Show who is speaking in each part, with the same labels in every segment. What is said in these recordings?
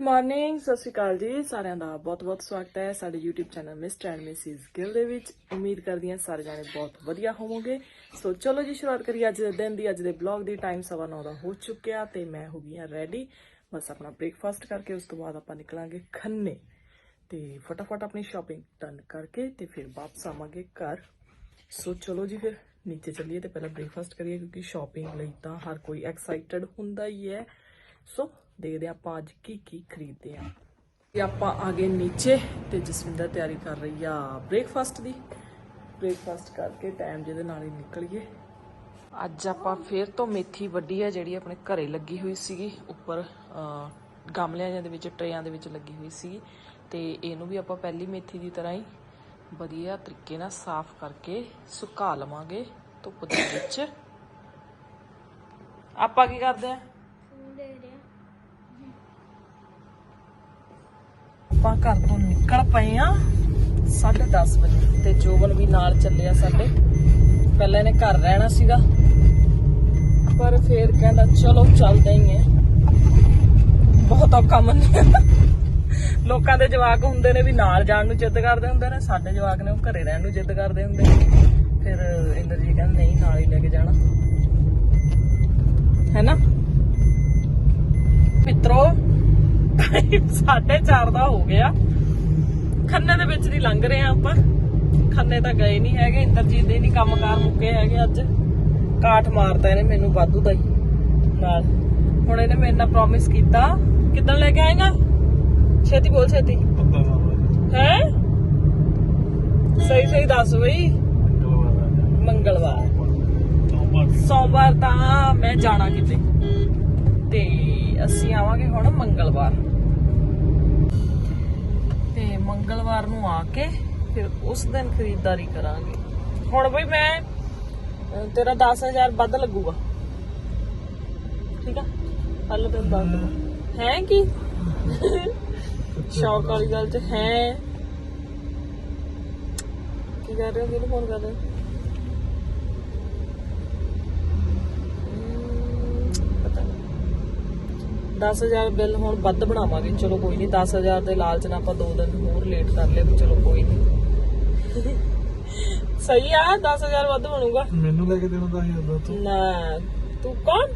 Speaker 1: Morning, ਸਤਿ ਸ਼੍ਰੀ ਅਕਾਲ ਜੀ, ਸਾਰਿਆਂ ਦਾ ਬਹੁਤ-ਬਹੁਤ ਸਵਾਗਤ ਹੈ ਸਾਡੇ YouTube channel mister and Mrs Gill ਦੇ ਵਿੱਚ। ਉਮੀਦ ਕਰਦੀ ਹਾਂ ਸਾਰੇ ਜਾਣੇ ਬਹੁਤ ਵਧੀਆ ਹੋਵੋਗੇ। ਸੋ ਚਲੋ ਜੀ, ਸ਼ੁਰੂਆਤ ਕਰੀਏ ਅੱਜ ਦੇ ਦਿਨ ਦੀ। ਅੱਜ ਦੇ ਬਲੌਗ ਦੀ ਟਾਈਮ 9:30 ਦਾ ਹੋ ਚੁੱਕਿਆ ਤੇ ਮੈਂ ਹੋ ਗਈ ਹਾਂ ਰੈਡੀ ਬਸ ਆਪਣਾ ਬ੍ਰੇਕਫਾਸਟ ਕਰਕੇ ਉਸ ਤੋਂ ਬਾਅਦ ਆਪਾਂ ਨਿਕਲਾਂਗੇ ਖੰਨੇ। ਤੇ ਫਟਾਫਟ ਆਪਣੀ ਸ਼ਾਪਿੰਗ ਡਨ ਕਰਕੇ ਤੇ ਫਿਰ ਵਾਪਸ ਆਵਾਂਗੇ ਘਰ। ਸੋ ਚਲੋ ਜੀ ਫਿਰ, ਨੀਚੇ ਚੱਲੀਏ ਤੇ ਪਹਿਲਾਂ ਬ੍ਰੇਕਫਾਸਟ ਕਰੀਏ ਕਿਉਂਕਿ ਸ਼ਾਪਿੰਗ ਲਈ ਤਾਂ ਹਰ ਕੋਈ ਐਕਸਾਈਟਡ ਹੁੰਦਾ ਹੀ ਹੈ। ਸੋ ਦੇਖਦੇ ਹਾਂ ਆਪਾਂ ਅੱਜ ਕੀ ਕੀ ਖਰੀਦਦੇ ਆ ਤੇ ਆਪਾਂ ਆ ਗਏ ਨੀਚੇ ਤੇ ਜਸਵਿੰਦਰ ਤਿਆਰੀ ਕਰ ਰਹੀ ਆ ਬ੍ਰੇਕਫਾਸਟ ਦੀ। ਬ੍ਰੇਕਫਾਸਟ ਕਰਕੇ ਟਾਈਮ ਜਿਹਦੇ ਨਾਲ ਹੀ ਨਿਕਲੀਏ। ਅੱਜ ਆਪਾਂ ਫੇਰ ਤੋਂ ਮੇਥੀ ਵੱਡੀ ਆ ਜਿਹੜੀ ਆਪਣੇ ਘਰੇ ਲੱਗੀ ਹੋਈ ਸੀਗੀ। ਉੱਪਰ ਗਮਲਿਆਂ ਦੇ ਵਿੱਚ, ਟਰੇਆਂ ਦੇ ਵਿੱਚ ਲੱਗੀ ਹੋਈ ਸੀ ਤੇ ਇਹਨੂੰ ਵੀ ਆਪਾਂ ਪਹਿਲੀ ਮੇਥੀ ਦੀ ਤਰ੍ਹਾਂ ਹੀ ਵਧੀਆ ਤਰੀਕੇ ਨਾਲ ਸਾਫ਼ ਕਰਕੇ ਸੁਕਾ ਲਵਾਂਗੇ ਧੁੱਪ ਦੇ ਵਿੱਚ। ਆਪਾਂ ਕੀ ਕਰਦੇ ਆ? ਆਪਾਂ ਘਰ ਤੋਂ ਨਿਕਲ ਪਏ ਆ 10:30 ਵਜੇ ਤੇ ਜੋਬਨ ਵੀ ਨਾਲ ਚੱਲਿਆ ਸਾਡੇ। ਪਹਿਲਾਂ ਇਹਨੇ ਘਰ ਰਹਿਣਾ ਸੀਗਾ। ਪਰ ਫੇਰ ਕਹਿੰਦਾ, ਚਲੋ, ਚੱਲਦੇ ਹੀ ਆ। ਬਹੁਤ ਔਖਾ ਮੰਨਿਆ। ਲੋਕਾਂ ਦੇ ਜਵਾਕ ਹੁੰਦੇ ਨੇ ਵੀ ਨਾਲ ਜਾਣ ਨੂੰ ਜਿੱਦ ਕਰਦੇ ਹੁੰਦੇ ਨੇ, ਸਾਡੇ ਜਵਾਕ ਨੇ ਉਹ ਘਰੇ ਰਹਿਣ ਨੂੰ ਜਿੱਦ ਕਰਦੇ ਹੁੰਦੇ ਨੇ। ਫਿਰ ਇੰਦਰਜੀਤ ਕਹਿੰਦਾ, ਨਹੀਂ, ਨਾਲ ਹੀ ਲੈ ਕੇ ਜਾਣਾ। ਹੈ ਨਾ ਮਿੱਤਰੋ ਟਾਈਮ 4:30 ਦਾ ਹੋ ਗਿਆ। ਖੰਨੇ ਦੇ ਵਿੱਚ ਦੀ ਲੰਘ ਰਹੇ ਆ ਆਪਾਂ। ਖੰਨੇ ਤਾਂ ਗਏ ਨਹੀਂ ਹੈਗੇ ਇੰਦਰਜੀਤ ਦੇ ਨਹੀਂ ਕੰਮਕਾਰ ਮੁੱਕੇ ਹੈਗੇ ਅੱਜ। ਕਾਠ ਮਾਰਦਾ ਇਹਨੇ ਮੈਨੂੰ ਵਾਧੂ ਦਾ ਹੀ। ਨਾਲ। ਹੁਣ ਇਹਨੇ ਮੇਰੇ ਨਾਲ ਪ੍ਰੋਮਿਸ ਕੀਤਾ। ਕਿੱਦਣ ਲੈ ਕੇ ਆਏਗਾ? ਛੇਤੀ ਬੋਲ ਛੇਤੀ। ਹੈ? ਸਹੀ ਸਹੀ ਦੱਸ ਬਈ। ਮੰਗਲਵਾਰ ਸੋਮਵਾਰ ਤਾਂ ਮੈਂ ਜਾਣਾ ਕਿਤੇ। ਤੇ ਅਸੀਂ ਆਵਾਂਗੇ ਹੁਣ ਮੰਗਲਵਾਰ। ਤੇ ਮੰਗਲਵਾਰ ਨੂੰ ਆ ਕੇ ਫਿਰ ਉਸ ਦਿਨ ਖਰੀਦਦਾਰੀ ਕਰਾਂਗੇ। ਹੁਣ ਬਈ ਮੈਂ ਅਹ, ਤੇਰਾ 10000 ਵੱਧ ਲੱਗੂਗਾ। ਠੀਕ ਆ? ਹੱਲ ਤੈਨੂੰ ਦੱਸ ਦੂੰਗਾ ਹੈ ਕੀ? ਸ਼ੌਕ ਵਾਲੀ ਗੱਲ ਚ ਹੈ। ਕੀ ਕਰ ਰਹੇ ਹੋ? ਕਿਹਨੂੰ ਫੋਨ ਕਰ ਰਹੇ ਹੋ ਹਮ, ਪਤਾ ਨਹੀਂ 10000 ਬਿੱਲ ਹੁਣ ਵੱਧ ਬਣਾਵਾਂਗੇ। ਚਲੋ ਕੋਈ ਨਹੀਂ 10000 ਦੇ ਲਾਲਚ ਨਾਲ ਆਪਾਂ 2 ਦਿਨ ਹੋਰ ਲੇਟ ਕਰ ਲਿਆ ਵੀ ਚਲੋ ਕੋਈ ਨਹੀਂ ਸਹੀ ਆ 10000 ਵੱਧ ਬਣੂਗਾ।
Speaker 2: ਮੈਨੂੰ ਲੈ ਕੇ ਦੇਣਾ ਤਾਂ ਹੀ ਤੂੰ।
Speaker 1: ਨਾ ਤੂੰ ਕੌਣ?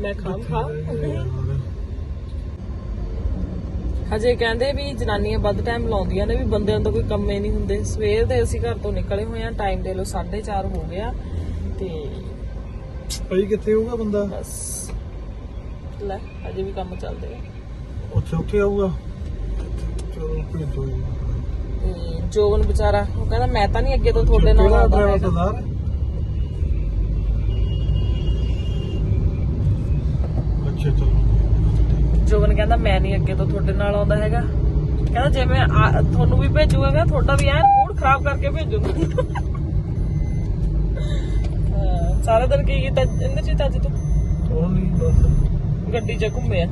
Speaker 1: ਮੈਂ ਖਾਮ ਖਾ। ਹਜੇ ਕਹਿੰਦੇ ਵੀ ਜਨਾਨੀਆਂ ਵੱਧ ਟਾਈਮ ਲਾਉਂਦੀਆਂ ਨੇ ਵੀ ਬੰਦਿਆਂ ਤੋਂ ਕੋਈ ਕੰਮੇ ਨਹੀਂ ਹੁੰਦੇ। ਸਵੇਰ ਦੇ ਅਸੀਂ ਘਰ ਤੋਂ ਨਿਕਲੇ ਹੋਏ ਆ ਟਾਈਮ ਦੇ ਲੋ 4:30 ਹੋ ਗਿਆ। ਤੇ
Speaker 2: ਭਾਈ ਕਿੱਥੇ ਹੋਊਗਾ ਬੰਦਾ?
Speaker 1: ਬਸ। ਲੈ ਹਜੇ ਵੀ ਕੰਮ ਚੱਲਦੇ ਆ।
Speaker 2: ਉੱਥੇ ਉੱਥੇ ਆਊਗਾ? ਚਲੋ ਜੀ
Speaker 1: ਤੇ ਜੋਬਨ ਵਿਚਾਰਾ ਉਹ ਕਹਿੰਦਾ ਮੈਂ ਤਾਂ ਨਹੀਂ ਅੱਗੇ ਤੋਂ ਤੁਹਾਡੇ ਨਾਲ ਆਉਂਦਾ
Speaker 2: ਡਰਾਈਵਰ
Speaker 1: ਹੈਗਾ।
Speaker 2: ਸਰਦਾਰ। ਅੱਛਾ ਚਲੋ।
Speaker 1: ਜੋਬਨ ਕਹਿੰਦਾ ਮੈਂ ਨਹੀਂ ਅੱਗੇ ਤੋਂ ਤੁਹਾਡੇ ਨਾਲ ਆਉਂਦਾ ਹੈਗਾ। ਕਹਿੰਦਾ ਜੇ ਮੈਂ ਆ- ਤੁਹਾਨੂੰ ਵੀ ਭੇਜੂਗਾ ਤੁਹਾਡਾ ਵੀ ਐ ਮੂਡ ਖਰਾਬ ਕਰਕੇ ਭੇਜੂਗਾ। ਹਾਂ, ਸਾਰਾ ਦਿਨ ਕੀ ਕੀਤਾ? ਇੰਦਰ ਜੀ ਅੱਜ ਤੂੰ?
Speaker 2: ਉਹ ਨਹੀਂ ਬਸ।
Speaker 1: ਗੱਡੀ 'ਚ ਘੁੰਮਿਆ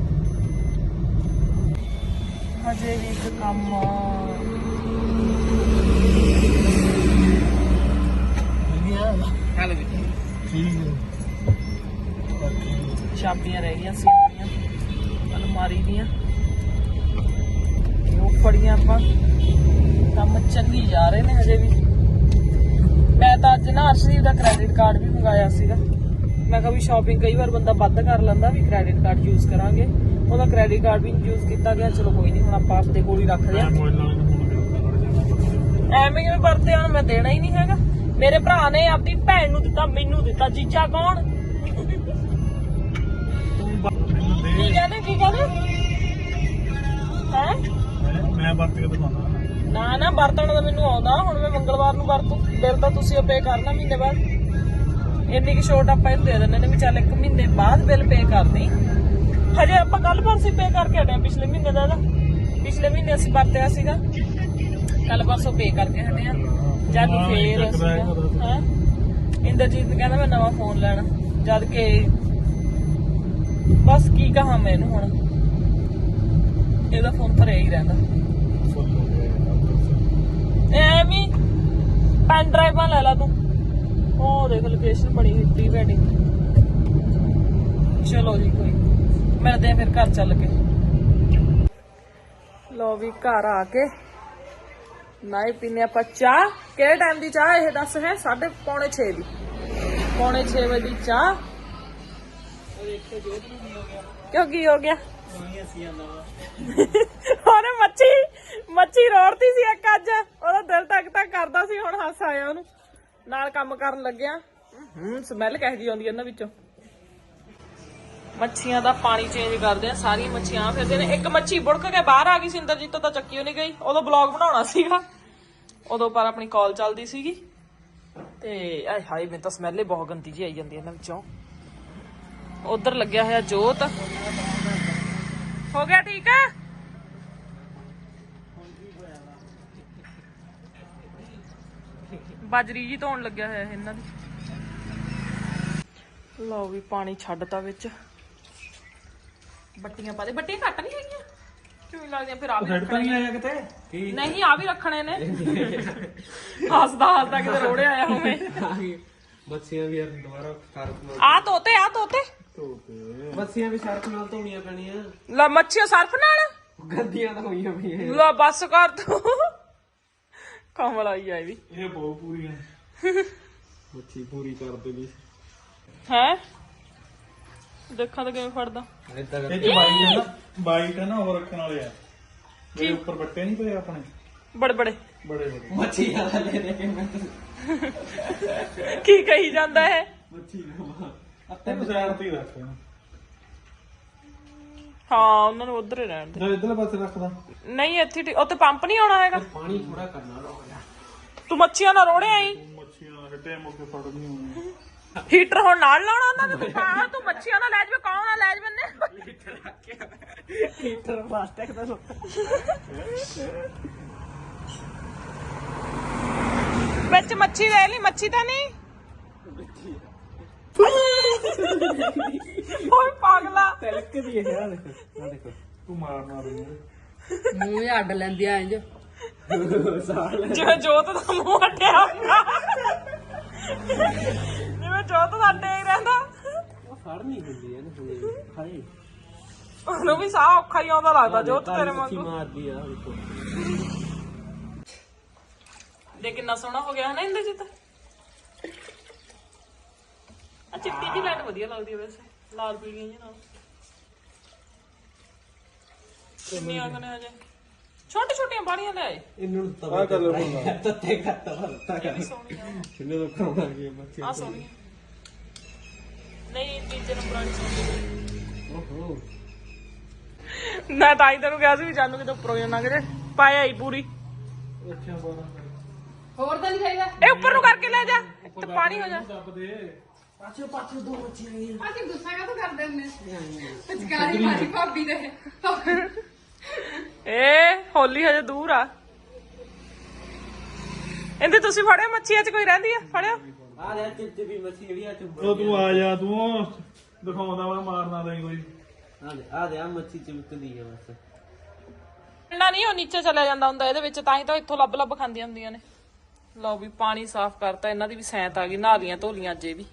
Speaker 1: ਹਜੇ ਵੀ ਇੱਕ ਕੰਮ
Speaker 2: ਠੀਕ
Speaker 1: ਚਾਬੀਆਂ ਰਹਿ ਗਈਆਂ ਸੀ ਆਪਣੀਆਂ ਅਲਮਾਰੀ ਦੀਆਂ। ਉਹ ਫੜੀਆਂ ਆਪਾਂ। ਕੰਮ ਚੱਲੀ ਜਾ ਰਹੇ ਨੇ ਹਜੇ ਵੀ। ਮੈਂ ਤਾਂ ਅੱਜ ਨਾ ਅਰਸ਼ਦੀਪ ਦਾ ਕ੍ਰੈਡਿਟ ਕਾਰਡ ਵੀ ਮੰਗਾਇਆ ਸੀਗਾ। ਮੈਂ ਕਿਹਾ ਵੀ ਸ਼ਾਪਿੰਗ ਕਈ ਵਾਰ ਬੰਦਾ ਵੱਧ ਕਰ ਲੈਂਦਾ ਵੀ ਕ੍ਰੈਡਿਟ ਕਾਰਡ ਯੂਜ਼ ਕਰਾਂਗੇ। ਉਹਦਾ ਕ੍ਰੈਡਿਟ ਕਾਰਡ ਵੀ ਯੂਜ਼ ਕੀਤਾ ਗਿਆ ਚਲੋ ਕੋਈ ਨਹੀਂ ਹੁਣ ਆਪਾਂ ਆਪਦੇ ਕੋਲ ਹੀ ਰੱਖਦੇ ਆ ਐਵੇਂ ਕਿਵੇਂ ਵਰਤੇ ਹੁਣ ਮੈਂ ਦੇਣਾ ਹੀ ਨਹੀਂ ਹੈਗਾ। ਮੇਰੇ ਭਰਾ ਨੇ ਆਪਣੀ ਭੈਣ ਨੂੰ ਦਿੱਤਾ ਮੈਨੂੰ ਦਿੱਤਾ ਜੀਜਾ ਕੌਣ? ਕੀ ਕਹਿੰਦੇ ਕੀ ਕਹਿੰਦੇ? ਹੈ?
Speaker 2: ਮੈਂ- ਮੈਂ ਵਰਤ ਕੇ ਦਿਖਾਉਣਾ
Speaker 1: ਨਾ ਨਾ ਵਰਤਣ ਦਾ ਮੈਨੂੰ ਆਉਂਦਾ ਹੁਣ ਮੈਂ ਮੰਗਲਵਾਰ ਨੂੰ ਵਰਤੂ। ਬਿੱਲ ਤਾਂ ਤੁਸੀਂ ਪੇ ਕਰਨਾ ਮਹੀਨੇ ਬਾਅਦ। ਇੰਨੀ ਕਿ ਛੋਟ ਆਪਾਂ ਇਹਨੂੰ ਦੇ ਦਿੰਦੇ ਨੇ ਵੀ ਚੱਲ ਇੱਕ ਮਹੀਨੇ ਬਾਅਦ ਬਿੱਲ ਪੇ ਕਰਦੀ। ਹਜੇ ਆਪਾਂ ਕੱਲ ਪਰਸੋਂ ਪੇ ਕਰਕੇ ਹਟੇ ਪਿਛਲੇ ਮਹੀਨੇ ਦਾ ਪਿਛਲੇ ਮਹੀਨੇ ਅਸੀਂ ਵਰਤਿਆ ਸੀਗਾ। ਕੱਲ ਪਰਸੋਂ ਪੇ ਕਰਕੇ ਹਟੇ ਆ ਜਦ ਫੇਰ। ਹਾਂ? ਇੰਦਰਜੀਤ ਕਹਿੰਦਾ ਮੈਂ ਨਵਾਂ ਫੋਨ ਲੈਣਾ। ਜਦ ਕਿ ਬਸ ਕੀ ਕਹਾਂ ਮੈਂ ਇਹਨੂੰ ਹੁਣ। ਇਹਦਾ ਫੋਨ ਭਰਿਆ ਹੀ ਰਹਿੰਦਾ। ਐਵੇਂ ਪੈਨ ਡਰਾਈਵਾਂ ਲੈ ਲਾ ਤੂੰ। ਉਹ ਦੇਖ ਲੋਕੇਸ਼ਨ ਬੜੀ ਹੋਈ ਵੈਡਿੰਗ ਚਲੋ ਜੀ ਕੋਈ ਮਿਲਦੇ ਆ ਫਿਰ ਘਰ ਚੱਲ ਕੇ। ਲੋ ਵੀ ਘਰ ਆ ਕੇ ਨਾਈ ਪੀਨੇ ਆਪਾਂ ਚਾਹ। ਕਿਹੜੇ ਟਾਈਮ ਦੀ ਚਾਹ ਇਹ ਦੱਸ ਹੈ? 7:30 ਪੌਣੇ 6 ਦੀ। ਪੌਣੇ 6 ਵਜੇ ਦੀ ਚਾਹ। ਕਿਉਂ ਕੀ ਹੋ ਗਿਆ? ਉਹਨੇ ਮੱਛੀ ਮੱਛੀ ਰੋੜਤੀ ਸੀ ਇੱਕ ਅੱਜ। ਉਹਦਾ ਦਿਲ ਤੱਕ ਟਕ ਕਰਦਾ ਸੀ, ਹੁਣ ਹੱਸ ਆਇਆ ਉਹਨੂੰ। ਨਾਲ ਕੰਮ ਕਰਨ ਲੱਗਿਆ। ਹੂੰ ਸਮੈਲ ਕਹਿ ਜੀ ਆਉਂਦੀ ਇਹਨਾਂ ਵਿੱਚੋਂ? ਮੱਛੀਆਂ ਦਾ ਪਾਣੀ ਚੇਂਜ ਕਰਦੇ ਆ, ਸਾਰੀਆਂ ਮੱਛੀਆਂ ਫਿਰਦੇ ਨੇ। ਇੱਕ ਮੱਛੀ ਬੁੜਕ ਕੇ ਬਾਹਰ ਆ ਗਈ ਸੀ ਇੰਦਰਜੀਤ ਤੋਂ ਤਾਂ ਚੱਕੀ ਓ ਨਹੀਂ ਗਈ। ਉਦੋਂ ਬਲੌਗ ਬਣਾਉਣਾ ਸੀਗਾ। ਉਦੋਂ ਪਰ ਆਪਣੀ ਕਾਲ ਚੱਲਦੀ ਸੀਗੀ। ਤੇ ਆਏ ਹਾਏ, ਮੈਨੂੰ ਤਾਂ ਸਮੈਲ ਹੀ ਬਹੁਤ ਗੰਦੀ ਜੀ ਆਈ ਜਾਂਦੀ ਇਹਨਾਂ ਵਿੱਚੋਂ। ਉਧਰ ਲੱਗਿਆ ਹੋਇਆ ਜੋਤ। ਹੋ ਗਿਆ ਠੀਕ ਆ? ਬਾਜਰੀ ਜੀ ਧੋਣ ਲੱਗਿਆ ਹੋਇਆ ਹੈ ਇਹਨਾਂ ਦੀ। ਲਓ ਵੀ ਪਾਣੀ ਛੱਡਤਾ ਵਿੱਚ। ਬੱਟੀਆਂ ਪਾ ਦੇ। ਬੱਟੀਆਂ ਘੱਟ ਨਹੀਂ ਹੈਗੀਆਂ? ਕਿਉਂ ਲੱਗਦੀਆਂ? ਫਿਰ ਆ ਵੀ
Speaker 2: ਤਾਂ ਨਹੀਂ ਆਇਆ ਕਿਤੇ?
Speaker 1: ਨਹੀਂ ਆ ਵੀ ਰੱਖਣੇ ਨੇ। ਹੱਸਦਾ ਹੱਸਦਾ ਕਿਤੇ ਰੋੜੇ ਆਇਆ ਹੋਵੇ।
Speaker 3: ਮੱਛੀਆਂ ਵੀ ਯਾਰ ਦੁਬਾਰਾ ਸਰਫ ਨਾਲ
Speaker 1: ਆ ਤੋਤੇ ਆ ਤੋਤੇ।
Speaker 3: ਮੱਛੀਆਂ ਵੀ ਸਰਫ ਨਾਲ ਧੋਣੀਆਂ ਪੈਣੀਆਂ।
Speaker 1: ਲੈ ਮੱਛੀਆਂ ਸਰਫ ਨਾਲ?
Speaker 3: ਗੰਦੀਆਂ ਤਾਂ ਹੋਈਆਂ ਪਈਆਂ।
Speaker 1: ਲੈ ਬੱਸ ਕਰ ਤੂੰ। ਕਮਲ ਆਈ ਆਈ ਵੀ।
Speaker 2: ਇਹ ਬਹੁਤ ਪੂਰੀ ਹੈ
Speaker 3: ਮੱਛੀ ਪੂਰੀ ਕਰ ਦੇਣੀ।
Speaker 1: ਹੈ? ਦੇਖਾਂ ਤਾਂ ਕਿਵੇਂ ਫੜਦਾ।
Speaker 2: ਇਹ ਚ ਬਾਈ ਹੈ ਨਾ ਬਾਈਟ ਹੈ ਨਾ ਉਹ ਰੱਖਣ ਵਾਲੇ ਆ। ਜਿਹੜੇ ਉੱਪਰ ਬੱਟੇ ਨਹੀਂ ਪਏ ਆਪਣੇ?
Speaker 1: ਬੜੇ ਬੜੇ।
Speaker 2: ਬੜੇ ਬੜੇ।
Speaker 3: ਮੱਛੀ ਆ ਲੈ ਲੈ ਕੇ ਮੈਂ
Speaker 1: ਕੀ ਕਹੀ ਜਾਂਦਾ ਹੈ
Speaker 3: ਮੱਛੀ ਨਾ
Speaker 2: ਤੈਨੂੰ ਸਾਈਡ ਤੇ ਹੀ ਰੱਖ ਇਹਨੂੰ।
Speaker 1: ਹਾਂ ਉਹਨਾਂ ਨੂੰ ਉਧਰ ਹੀ ਰਹਿਣ ਦੇ।
Speaker 2: ਜੇ ਇਧਰਲੇ ਪਾਸੇ ਰੱਖਦਾ
Speaker 1: ਨਹੀਂ ਇੱਥੇ ਠੀਕ- ਉੱਥੇ ਪੰਪ ਨਹੀਂ ਆਉਣਾ ਹੈਗਾ।
Speaker 3: ਪਾਣੀ ਥੋੜਾ ਕਰਨਾ ਹੋਗਾ
Speaker 1: ਤੂੰ ਮੱਛੀਆਂ ਨਾਲ ਰੋੜੇ ਆਈ?
Speaker 2: ਮੱਛੀਆਂ ਹੱਟੇ ਮੁੱਕੇ ਫੜਨੀ ਹੋਣੀ
Speaker 1: ਹੀਟਰ ਹੁਣ ਨਾਲ ਲਾਉਣਾ ਉਹਨਾਂ ਨੇ? ਤੂੰ ਪਾ ਤੂੰ ਮੱਛੀਆਂ ਨਾਲ ਲੈ ਜਵੇ ਕੌਣ ਨਾਲ ਲੈ ਜਵੇ
Speaker 3: ਹੀਟਰ ਪਲਾਸਟਿਕ ਦਾ
Speaker 1: ਵਿੱਚ ਮੱਛੀ ਲੈ ਲਈ ਮੱਛੀ ਤਾਂ ਨਹੀਂ? ਓਏ ਪਾਗਲਾ।
Speaker 3: ਤਿਲਕ ਦੀ ਹੈ ਆ ਦੇਖੋ ਆ ਦੇਖੋ।
Speaker 2: ਤੂੰ ਮਾਰ ਮਾਰ ਰਹੀ
Speaker 4: ਮੂੰਹ ਜਿਹਾ ਅੱਡ ਲੈਂਦੀ ਆ ਇੰਜ
Speaker 3: ਸਾਲ।
Speaker 1: ਜਿਵੇਂ ਜੋਤ ਦਾ ਮੂੰਹ ਅੱਡਿਆ ਹੁੰਦਾ। ਜਿਵੇਂ ਜੋਤ ਦਾ ਅੱਡੇ ਹੀ ਰਹਿੰਦਾ।
Speaker 3: ਉਹ ਫੜ ਨਹੀਂ ਹੁੰਦੀ ਹੈ ਨਾ ਹਾਏ।
Speaker 1: ਉਹਨੂੰ ਵੀ ਸਾਹ ਔਖਾ ਹੀ ਆਉਂਦਾ ਲੱਗਦਾ ਜੋਤ ਤੇਰੇ
Speaker 3: ਮੱਛੀ
Speaker 1: ਵਾਂਗੂ।
Speaker 3: ਮਾਰਦੀ ਆ ਦੇਖੋ।
Speaker 1: ਦੇ ਕਿੰਨਾ ਸੋਹਣਾ ਹੋ ਗਿਆ ਹੈ ਨਾ ਇੰਦਰਜੀਤ? ਆ ਚਿੱਟੀ ਦੀ ਲਾਈਟ ਵਧੀਆ ਲੱਗਦੀ ਹੈ ਵੈਸੇ। ਲਾਲ ਪੀਲੀਆਂ ਜੀ ਨਾਲ। ਕਿੰਨੀਆਂ ਕਨੇ ਹਜੇ? ਛੋਟੇ ਛੋਟੀਆਂ ਬਾਣੀਆਂ ਲੈ ਆਏ।
Speaker 3: ਇਹਨੂੰ ਤਵਾ ਕਰ ਲੋ ਤੱਤੇ ਘੱਟ ਵਰਤਾ ਕਰ
Speaker 1: ਸੋਹਣੀਆਂ
Speaker 3: ਇਹਨੂੰ ਤਾਂ ਖਾਣਾ ਕੀ ਮੱਛੀ
Speaker 1: ਆ ਸੋਹਣੀਆਂ ਨਹੀਂ ਤੀਜੇ ਨੰਬਰ ਵਾਲੀ ਸੋਹਣੀ
Speaker 3: ਓਹੋ।
Speaker 1: ਮੈਂ ਤਾਂ ਹੀ ਤੈਨੂੰ ਕਿਹਾ ਸੀ ਵੀ ਜਾਨੂ ਕਿਤੇ ਉੱਪਰੋਂ ਜਾਣਾ ਕਿਤੇ। ਪਾਇਆ ਹੀ ਪੂਰੀ।
Speaker 2: ਰੱਖਿਆ ਬਾਰਾਂ
Speaker 4: ਹੋਰ ਤਾਂ ਨਹੀਂ ਖਾਈਦਾ?
Speaker 1: ਇਹ ਉੱਪਰ ਨੂੰ ਕਰਕੇ ਲੈ ਜਾ। ਤੇ ਪਾਣੀ ਹੋ ਜਾ।
Speaker 2: ਦੱਬ ਦੇ
Speaker 4: ਅਸੀਂ ਗੁੱਸਾ ਕਾਹਤੋਂ ਕਰਦੇ ਹੁੰਦੇ ਵਿਚਕਾਰੀ ਮਾਰੀ ਭਾਬੀ ਦੇ।
Speaker 1: ਏ ਹੋਲੀ ਹਜੇ ਦੂਰ ਆ। ਇਹਦੇ ਤੁਸੀਂ ਫੜਿਓ ਮੱਛੀਆਂ 'ਚ ਕੋਈ ਰਹਿੰਦੀ ਆ? ਫੜਿਓ।
Speaker 3: ਆ ਲੈ ਚਿਪਚਿਪੀ ਮੱਛੀ ਜਿਹੜੀ ਆ ਚੁੰਬ
Speaker 2: ਉਹ ਤੂੰ ਆ ਜਾ ਤੂੰ ਦਿਖਾਉਂਦਾ ਵਾ ਮਾਰਨਾ ਨਹੀਂ ਕੋਈ।
Speaker 3: ਆ ਦੇ ਆ ਦੇ ਆ ਮੱਛੀ ਚਿਪਕਦੀ ਆ ਬਸ।
Speaker 1: ਅੰਡਾ ਨਹੀਂ ਉਹ ਨੀਚੇ ਚਲਿਆ ਜਾਂਦਾ ਹੁੰਦਾ ਇਹਦੇ ਵਿੱਚ ਤਾਂ ਹੀ ਤਾਂ ਇੱਥੋਂ ਲੱਭ ਲੱਭ ਖਾਂਦੀਆਂ ਹੁੰਦੀਆਂ ਨੇ। ਲਓ ਵੀ ਪਾਣੀ ਸਾਫ਼ ਕਰਤਾ ਇਹਨਾਂ ਦੀ ਵੀ ਸੈਂਤ ਆ ਗਈ ਨਹਾ ਲੀਆਂ ਧੋ ਲੀਆਂ ਅੱਜ ਇਹ ਵੀ।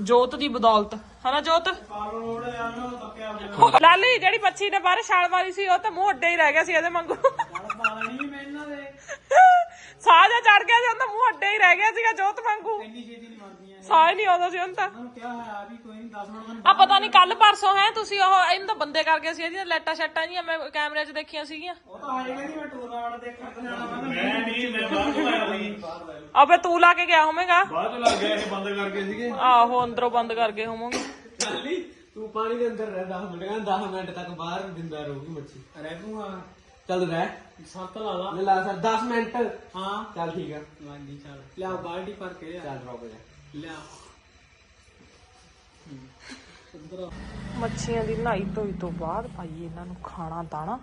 Speaker 1: ਜੋਤ ਦੀ ਬਦੌਲਤ। ਹਨਾ ਜੋਤ? ਲਾਲੀ ਜਿਹੜੀ ਮੱਛੀ ਨੇ ਬਾਹਰ ਛਾਲ ਮਾਰੀ ਸੀ ਉਹ ਤਾਂ ਮੂੰਹ ਅੱਡੇ ਹੀ ਰਹਿ ਗਿਆ ਸੀ ਇਹਦੇ ਵਾਂਗੂ। ਸਾਹ ਜਾ ਚੜ ਗਿਆ ਸੀ ਉਹਦਾ ਮੂੰਹ ਅੱਡੇ ਹੀ ਰਹਿ ਗਿਆ ਸੀਗਾ ਜੋਤ ਵਾਂਗੂ। ਸਾਹ ਹੀ ਨਹੀਂ ਆਉਂਦਾ ਸੀ ਉਹਨੂੰ ਤਾਂ।
Speaker 2: ਕਿਆ ਹੋਇਆ ਵੀ ਕੋਈ ਨਹੀਂ 10 ਮਿੰਟ
Speaker 1: ਆ ਪਤਾ ਨਹੀਂ ਕੱਲ ਪਰਸੋਂ ਹੈ ਤੁਸੀਂ ਉਹ ਇਹਨੂੰ ਤਾਂ ਬੰਦੇ ਕਰ ਗਏ ਸੀ ਇਹਦੀਆਂ ਲੈਟਾਂ ਸ਼ੈਟਾਂ ਜੀਆਂ ਮੈਂ ਕੈਮਰੇ 'ਚ ਦੇਖੀਆਂ ਸੀਗੀਆਂ।
Speaker 2: ਉਹ ਤਾਂ ਆਏਗਾ ਨਹੀਂ ਮੈਂ ਟੂਰਨਾਮੈਂਟ ਦੇਖਣ ਜਾਣਾ ਮੈਂ ਨਹੀਂ ਮੈਂ ਤੋਂ ਆਇਆ
Speaker 1: ਅਬੇ ਤੂੰ ਲਾ ਕੇ ਗਿਆ ਹੋਵੇਂਗਾ?
Speaker 2: ਬਾਅਦ ਤੋਂ ਲੱਗ ਗਿਆ ਇਹ ਬੰਦ ਕਰਕੇ ਸੀਗੇ।
Speaker 1: ਆਹੋ ਅੰਦਰੋਂ ਬੰਦ ਕਰ ਗਏ ਹੋਵੋਗੇ।
Speaker 3: ਚੱਲੀ ਤੂੰ ਪਾਣੀ ਦੇ ਅੰਦਰ ਰਹਿ 10 ਮਿੰਟ ਕਹਿੰਦਾ 10 ਮਿੰਟ ਤੱਕ ਬਾਹਰ ਦਿੰਦਾ ਰਹੂਗੀ ਮੱਛੀ।
Speaker 2: ਰਹਿ ਤੂੰ ਆ
Speaker 3: ਚੱਲ ਰਹਿ।
Speaker 2: ਸੱਤ ਲਾ ਲਾ।
Speaker 3: ਲੈ ਲਾ ਸਰ 10 ਮਿੰਟ।
Speaker 2: ਹਾਂ।
Speaker 3: ਚੱਲ ਠੀਕ ਆ।
Speaker 2: ਹਾਂਜੀ ਚੱਲ। ਲਿਆ ਬਾਲਟੀ ਭਰ ਕੇ
Speaker 3: ਚੱਲ ਰੁਕ ਜਾ।
Speaker 2: ਲਿਆ
Speaker 1: ਮੱਛੀਆਂ ਦੀ ਨਹਾਈ ਧੋਈ ਤੋਂ ਬਾਅਦ ਪਾਈਏ ਇਹਨਾਂ ਨੂੰ ਖਾਣਾ ਦਾਣਾ।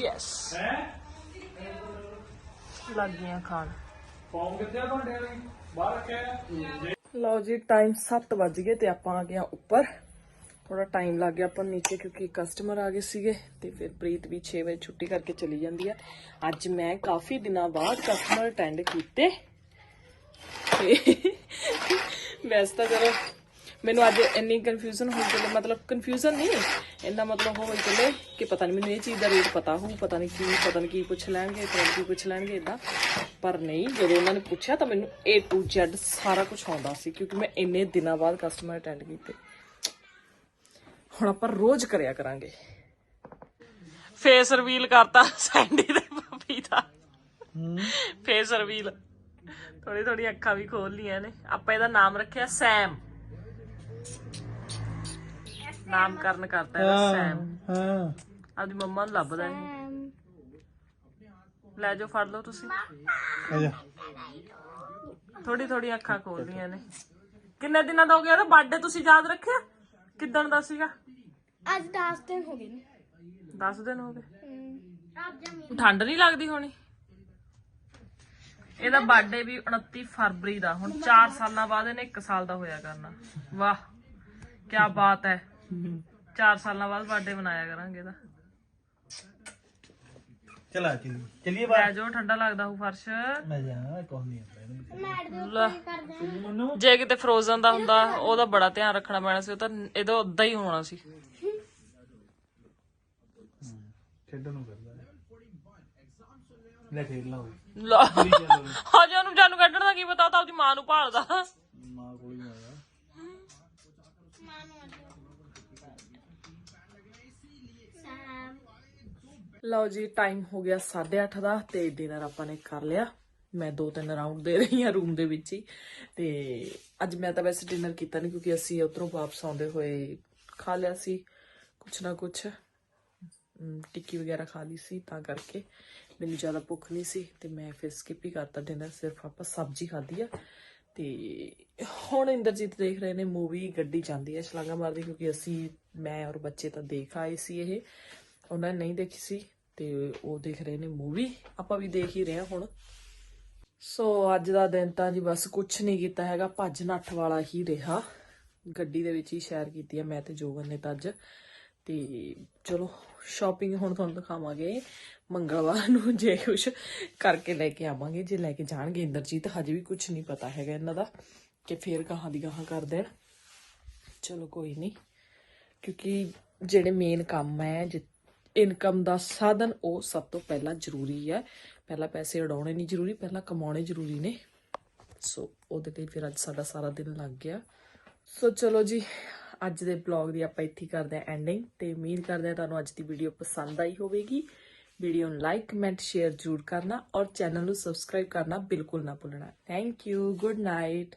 Speaker 1: ਯੈਸ ਲੱਗ ਗਈਆਂ ਖਾਣ।
Speaker 2: ਫਾਰਮ ਕਿੱਥੇ ਆ ਤੁਹਾਡੇ ਵਾਲੀ? ਬਾਹਰ ਰੱਖਿਆ
Speaker 1: ਲਓ ਜੀ ਟਾਈਮ 7 ਵੱਜ ਗਏ ਤੇ ਆਪਾਂ ਆ ਗਏ ਹਾਂ ਉੱਪਰ। ਥੋੜਾ ਟਾਈਮ ਲੱਗ ਗਿਆ ਆਪਾਂ ਨੂੰ ਨੀਚੇ ਕਿਉਂਕਿ ਕਸਟਮਰ ਆ ਗਏ ਸੀਗੇ ਤੇ ਫਿਰ ਪ੍ਰੀਤ ਵੀ 6 ਵਜੇ ਛੁੱਟੀ ਕਰਕੇ ਚਲੀ ਜਾਂਦੀ ਆ। ਅੱਜ ਮੈਂ ਕਾਫੀ ਦਿਨਾਂ ਬਾਅਦ ਕਸਟਮਰ ਅਟੈਂਡ ਕੀਤੇ। ਤੇ ਵੈਸੇ ਤਾਂ ਚਲੋ ਮੈਨੂੰ ਅੱਜ ਇੰਨੀ ਕਨਫਿਊਜ਼ਨ ਹੋਈ ਚੱਲੇ ਮਤਲਬ ਕਨਫਿਊਜ਼ਨ ਨਹੀਂ ਇੰਨਾ ਮਤਲਬ ਹੋਈ ਚੱਲੇ ਕਿ ਪਤਾ ਨਹੀਂ ਮੈਨੂੰ ਇਹ ਚੀਜ਼ ਦਾ ਰੇਟ ਪਤਾ ਹੋਊ ਪਤਾ ਨਹੀਂ ਕੀ ਪਤਾ ਨਹੀਂ ਕੀ ਪੁੱਛ ਲੈਣਗੇ ਫਿਰ ਕੀ ਪੁੱਛ ਲੈਣਗੇ ਇਦਾਂ ਪਰ ਨਹੀਂ ਜਦੋਂ ਉਹਨਾਂ ਨੇ ਪੁੱਛਿਆ ਤਾਂ ਮੈਨੂੰ A to Z ਸਾਰਾ ਕੁਝ ਆਉਂਦਾ ਸੀ ਕਿਉਂਕਿ ਮੈਂ ਇੰਨੇ ਦਿਨਾਂ ਬਾਅਦ ਕਸਟਮਰ ਅਟੈਂਡ ਕੀਤੇ। ਹੁਣ ਆਪਾਂ ਰੋਜ਼ ਕਰਿਆ ਕਰਾਂਗੇ। ਫੇਸ ਰਿਵੀਲ ਕਰਤਾ ਸੈਂਡੀ ਦੇ ਭਾਬੀ ਦਾ। ਫੇਸ ਰਿਵੀਲ ਥੋੜੀ ਥੋੜੀ ਅੱਖਾਂ ਵੀ ਖੋਲ ਲੀਆਂ ਨੇ। ਆਪਾਂ ਇਹਦਾ ਨਾਮ ਰੱਖਿਆ ਸੈਮ। ਨਾਮਕਰਨ ਕਰਤਾ ਇਹਦਾ ਸੈਮ।
Speaker 2: ਹਾਂ।
Speaker 1: ਆਪਦੀ ਮੰਮਾ ਨੂੰ ਲੱਭਦਾ ਇਹ ਲੈ ਜਾਓ ਫੜ ਲਓ ਤੁਸੀਂ।
Speaker 2: ਆ ਜਾ।
Speaker 1: ਥੋੜੀ ਥੋੜੀ ਅੱਖਾਂ ਖੋਲ ਲੀਆਂ ਨੇ। ਕਿੰਨੇ ਦਿਨਾਂ ਦਾ ਹੋ ਗਿਆ ਇਹਦਾ ਬਰਥਡੇ ਤੁਸੀਂ ਯਾਦ ਰੱਖਿਆ? ਕਿੱਦਣ ਦਾ ਸੀਗਾ?
Speaker 5: ਅੱਜ 10 ਦਿਨ ਹੋ ਗਏ ਨੇ।
Speaker 1: 10 ਦਿਨ ਹੋ ਗਏ।
Speaker 5: ਆਪ ਜਮੀ
Speaker 1: ਠੰਡ ਨਹੀਂ ਲੱਗਦੀ ਹੋਣੀ? ਇਹਦਾ ਬਰਥਡੇ ਵੀ 29 ਫਰਵਰੀ ਦਾ ਹੁਣ 4 ਸਾਲਾਂ ਬਾਅਦ ਇਹਨੇ 1 ਸਾਲ ਦਾ ਹੋਇਆ ਕਰਨਾ। ਵਾਹ। ਕੀ ਬਾਤ ਹੈ। 4 ਸਾਲਾਂ ਬਾਅਦ ਬਰਥਡੇ ਮਨਾਇਆ ਕਰਾਂਗੇ ਇਹਦਾ
Speaker 2: ਚਲਾ ਚਲੀ ਚਲੀਏ
Speaker 1: ਲੈ ਜਾਓ ਠੰਡਾ ਲੱਗਦਾ ਹੋ ਫਰਸ਼।
Speaker 2: ਮੈਂ ਜਾ ਕੁਝ ਨਹੀਂ ਆਉਂਦਾ ਇਹਨੂੰ
Speaker 5: ਮੈਟ ਦੇ
Speaker 1: ਲੈ।
Speaker 5: ਕਰਦੇ
Speaker 1: ਜੇ ਕਿਤੇ ਫਰੋਜ਼ਨ ਦਾ ਹੁੰਦਾ ਉਹਦਾ ਬੜਾ ਧਿਆਨ ਰੱਖਣਾ ਪੈਣਾ ਸੀ ਉਹ ਤਾਂ ਇਹਦਾ ਉਦਾਂ ਹੀ ਹੋਣਾ ਸੀ।
Speaker 2: ਖੇਡਣ ਨੂੰ ਕਰਦਾ ਹੈ। ਲੈ ਖੇਡ ਲਾ ਓਏ
Speaker 1: ਲਾ। ਹਜੇ ਉਹਨੂੰ ਜਾਨੂੰ ਕੱਢਣ ਦਾ ਕੀ ਪਤਾ ਉਹ ਤਾਂ ਆਪਦੀ ਮਾਂ ਨੂੰ ਭਾਲਦਾ। ਲਓ ਜੀ ਟਾਈਮ ਹੋ ਗਿਆ 8:30 ਦਾ ਤੇ ਡਿਨਰ ਆਪਾਂ ਨੇ ਕਰ ਲਿਆ। ਮੈਂ ਦੋ ਤਿੰਨ ਰਾਉਂਡ ਦੇ ਰਹੀ ਹਾਂ ਰੂਮ ਦੇ ਵਿੱਚ ਹੀ। ਤੇ ਅੱਜ ਮੈਂ ਤਾਂ ਵੈਸੇ ਡਿਨਰ ਕੀਤਾ ਨਹੀਂ ਕਿਉਂਕਿ ਅਸੀਂ ਉਧਰੋਂ ਵਾਪਸ ਆਉਂਦੇ ਹੋਏ ਖਾ ਲਿਆ ਸੀ, ਕੁਛ ਨਾ ਕੁਛ। ਟਿੱਕੀ ਵਗੈਰਾ ਖਾ ਲਈ ਸੀ ਤਾਂ ਕਰਕੇ। ਮੈਨੂੰ ਜ਼ਿਆਦਾ ਭੁੱਖ ਨਹੀਂ ਸੀ ਤੇ ਮੈਂ ਫਿਰ ਸਕਿਪ ਹੀ ਕਰਤਾ ਡਿਨਰ ਸਿਰਫ ਆਪਾਂ ਸਬਜ਼ੀ ਖਾਧੀ ਆ। ਤੇ ਹੁਣ ਇੰਦਰਜੀਤ ਦੇਖ ਰਹੇ ਨੇ ਮੂਵੀ ਗੱਡੀ ਜਾਂਦੀ ਹੈ ਛਲਾਂਗਾ ਮਾਰਦੀ ਕਿਉਂਕਿ ਅਸੀਂ, ਮੈਂ ਔਰ ਬੱਚੇ ਤਾਂ ਦੇਖ ਆਏ ਸੀ ਇਹ। ਉਹਨਾਂ ਨੇ ਨਹੀਂ ਦੇਖੀ ਸੀ। ਤੇ ਉਹ ਦੇਖ ਰਹੇ ਨੇ ਮੂਵੀ ਆਪਾਂ ਵੀ ਦੇਖ ਹੀ ਰਹੇ ਹਾਂ ਹੁਣ। ਸੋ ਅੱਜ ਦਾ ਦਿਨ ਤਾਂ ਜੀ ਬਸ ਕੁਝ ਨਹੀਂ ਕੀਤਾ ਹੈਗਾ, ਭੱਜ ਨੱਠ ਵਾਲਾ ਹੀ ਰਿਹਾ। ਗੱਡੀ ਦੇ ਵਿੱਚ ਹੀ ਸ਼ੇਅਰ ਕੀਤੀ ਹੈ ਮੈਂ ਤੇ ਜੋਗਨ ਨੇ ਤਾਂ ਅੱਜ। ਤੇ ਚਲੋ ਸ਼ਾਪਿੰਗ ਹੁਣ ਤੁਹਾਨੂੰ ਦਿਖਾਵਾਂਗੇ। ਮੰਗਲਵਾਰ ਨੂੰ ਜੇ ਕੁਛ ਕਰਕੇ ਲੈ ਕੇ ਆਵਾਂਗੇ, ਜੇ ਲੈ ਕੇ ਜਾਣਗੇ ਇੰਦਰਜੀਤ, ਹਜੇ ਵੀ ਕੁਝ ਨਹੀਂ ਪਤਾ ਹੈਗਾ ਇਹਨਾਂ ਦਾ ਕਿ ਫੇਰ ਕਹਾਂ ਦੀ ਕਹਾਂ ਕਰ ਦੇਣ। ਚਲੋ ਕੋਈ ਨਹੀਂ, ਕਿਉਂਕਿ ਜਿਹੜੇ ਮੇਨ ਕੰਮ ਹੈ ਇਨਕਮ ਦਾ ਸਾਧਨ ਉਹ ਸਭ ਤੋਂ ਪਹਿਲਾਂ ਜ਼ਰੂਰੀ ਹੈ। ਪਹਿਲਾਂ ਪੈਸੇ ਉਡਾਉਣੇ ਨਹੀਂ ਜ਼ਰੂਰੀ, ਪਹਿਲਾਂ ਕਮਾਉਣੇ ਜ਼ਰੂਰੀ ਨੇ। ਸੋ ਉਹਦੇ ਲਈ ਫਿਰ ਅੱਜ ਸਾਡਾ ਸਾਰਾ ਦਿਨ ਲੱਗ ਗਿਆ। ਸੋ ਚਲੋ ਜੀ, ਅੱਜ ਦੇ ਬਲੌਗ ਦੀ ਆਪਾਂ ਇੱਥੇ ਕਰਦੇ ਹਾਂ ਐਂਡਿੰਗ ਤੇ ਉਮੀਦ ਕਰਦੇ ਹਾਂ ਤੁਹਾਨੂੰ ਅੱਜ ਦੀ ਵੀਡੀਓ ਪਸੰਦ ਆਈ ਹੋਵੇਗੀ। ਵੀਡੀਓ ਨੂੰ ਲਾਈਕ ਕਮੈਂਟ ਸ਼ੇਅਰ ਜ਼ਰੂਰ ਕਰਨਾ ਔਰ ਚੈਨਲ ਨੂੰ ਸਬਸਕ੍ਰਾਈਬ ਕਰਨਾ ਬਿਲਕੁਲ ਨਾ ਭੁੱਲਣਾ। Thank you good night